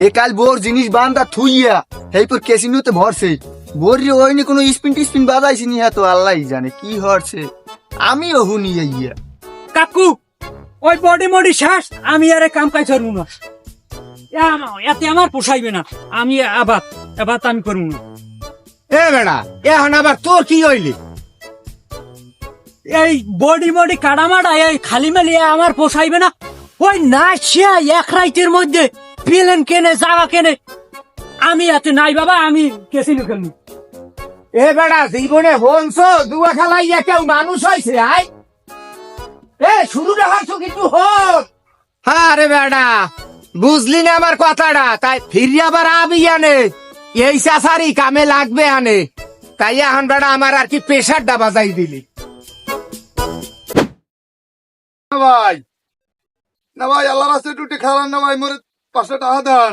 এ কাল বোর জিনিস বান্ধা থুইয়া এই পর কেসিনোতে ভরছে। বোর রে ওইনি কোনো স্পিন টিস্পিন বাজাইছি নি হ্যাঁ তো আল্লাহ জানে কি হরছে। আমিও হুনি ইয়া কাকু ওই বডি মডি শেষ আমি আরে কাম কাজ করব না। এতে আমার পোষাইবে না। আমি আবার এবার আমি করব না। এ বেড়া এখন আবার তোর কি হইলি? এই বডি মডি কাটামাটা এই খালি মেলি আমার পোষাইবে না। ওই নাচিয়া এক রাইতের মধ্যে প্লেন কেনে জায়গা কেনে? আমি এতে নাই বাবা আমি কেসিনো খেলব এ বেড়া জীবনে হনছ দুয়া খেলাই কেউ মানুষ হয়েছে আই? এ শুরু দেখাচ্ছ কিন্তু হোক হ্যাঁ রে বেড়া বুঝলি না আমার কথাটা? তাই ফিরি আবার আবি আনে। এই চাষারি কামে লাগবে আনে। তাই এখন বেড়া আমার আর কি প্রেশারটা বাজাই দিলি। না ভাই। না ভাই আল্লাহ রাস্তায় টুটি খেলান না ভাই মোরে পাঁচশো টাকা দেন।